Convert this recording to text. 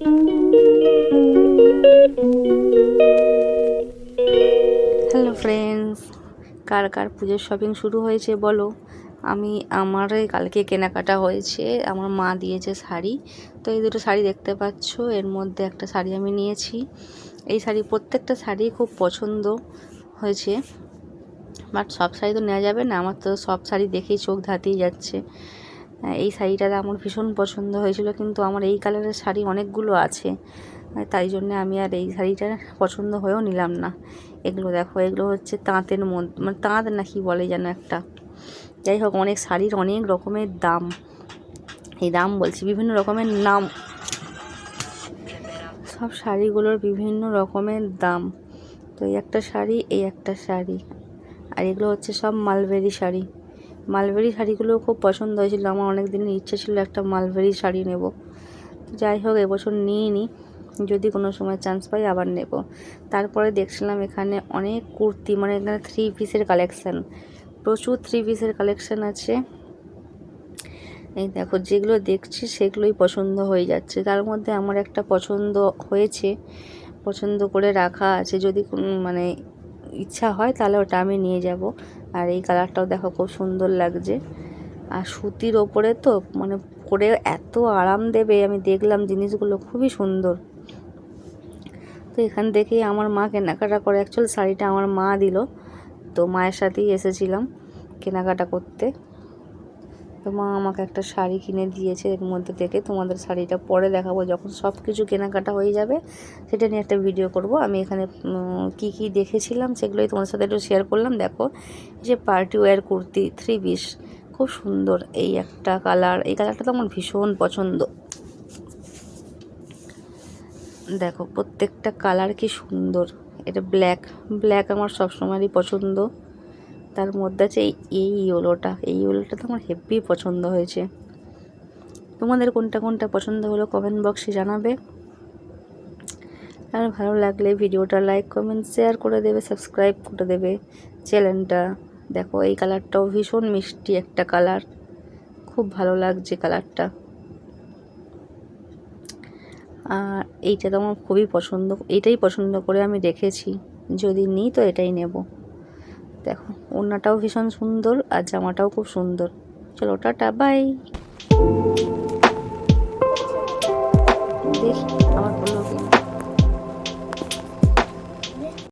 Hello friends কার কার পুজোর shopping শুরু হয়েছে বলো? আমি, আমার কালকে কেনাকাটা হয়েছে। আমার মা দিয়েছে শাড়ি। তো এই দুটো শাড়ি দেখতে পাচ্ছ। এর মধ্যে একটা শাড়ি আমি নিয়েছি। এই শাড়ি, প্রত্যেকটা শাড়ি খুব পছন্দ হয়েছে। বাট সব শাড়ি তো নেওয়া যাবে না। আমার তো সব শাড়ি দেখেই চোখ ধাতেই যাচ্ছে। এই শাড়িটা আমার ভীষণ পছন্দ হয়েছিল, কিন্তু আমার এই কালারের শাড়ি অনেকগুলো আছে। তাই জন্য আমি আর এই শাড়িটা পছন্দ হয়েও নিলাম না। এগুলো দেখো, এগুলো হচ্ছে তাঁতের মধ্যে মানে তাঁত না কি বলে যেন একটা। যাই হোক, অনেক শাড়ির অনেক রকমের দাম। এই দাম বলছি, বিভিন্ন রকমের নাম। সব শাড়িগুলোর বিভিন্ন রকমের দাম। তো এই একটা শাড়ি, এই একটা শাড়ি। আর এগুলো হচ্ছে সব মালবেরি শাড়ি। মালবেরি শাড়িগুলো খুব পছন্দ হয়েছিল। আমার অনেক দিনের ইচ্ছে ছিল একটা মালবেরি শাড়ি নেব। যাই হোক, এবছর নিয়ে নিই যদি কোনো সময় চান্স পাই আবার নেব। তারপরে দেখছিলাম এখানে অনেক কুর্তি মানে এখানে থ্রি পিসের কালেকশান প্রচুর থ্রি পিসের কালেকশান আছে। এই দেখো, যেগুলো দেখছি সেগুলোই পছন্দ হয়ে যাচ্ছে। তার মধ্যে আমার একটা পছন্দ হয়েছে। পছন্দ করে রাখা আছে। যদি মানে ইচ্ছা হয় তাহলে ওটা আমি নিয়ে যাব। আর এই কালারটাও দেখো খুব সুন্দর লাগছে। আর সুতির ওপরে তো মানে পরে এত আরাম দেবে, আমি দেখলাম জিনিসগুলো খুবই সুন্দর। তো এখান থেকেই আমার মা কেনাকাটা করে অ্যাকচুয়াল শাড়িটা আমার মা দিল। তো মায়ের সাথেই এসেছিলাম কেনাকাটা করতে। তো মা আমাকে একটা শাড়ি কিনে দিয়েছে এর মধ্যে থেকে। তোমাদের শাড়িটা পরে দেখাবো। যখন সব কিছু কেনাকাটা হয়ে যাবে, সেটা নিয়ে একটা ভিডিও করব। আমি এখানে কি কি দেখেছিলাম সেগুলোই তোমাদের সাথে একটু শেয়ার করলাম। দেখো যে party wear kurti three piece খুব সুন্দর এই একটা কালার এই কালারটা তো আমার ভীষণ পছন্দ। দেখো, প্রত্যেকটা কালার কি সুন্দর। এটা ব্ল্যাক ব্ল্যাক আমার সবসময়ই পছন্দ। তার মধ্যে আছে এই ইয়োলোটা। এই ইয়োলোটা তো আমার হেভি পছন্দ হয়েছে। তোমাদের কোনটা কোনটা পছন্দ হলো কমেন্ট বক্সে জানাবে। আর ভালো লাগলে ভিডিওটা লাইক কমেন্ট শেয়ার করে দেবে সাবস্ক্রাইব করে দেবে চ্যানেলটা দেখো, এই কালারটাও ভীষণ মিষ্টি একটা কালার খুব ভালো লাগছে কালারটা আর এইটা তো আমার খুবই পছন্দ, এটাই পছন্দ করে আমি রেখেছি। যদি নিই তো এটাই নেব। দেখো ওড়নাটাও ভীষণ সুন্দর আর জামাটাও খুব সুন্দর। চলো টাটা বাই। দেখি আমার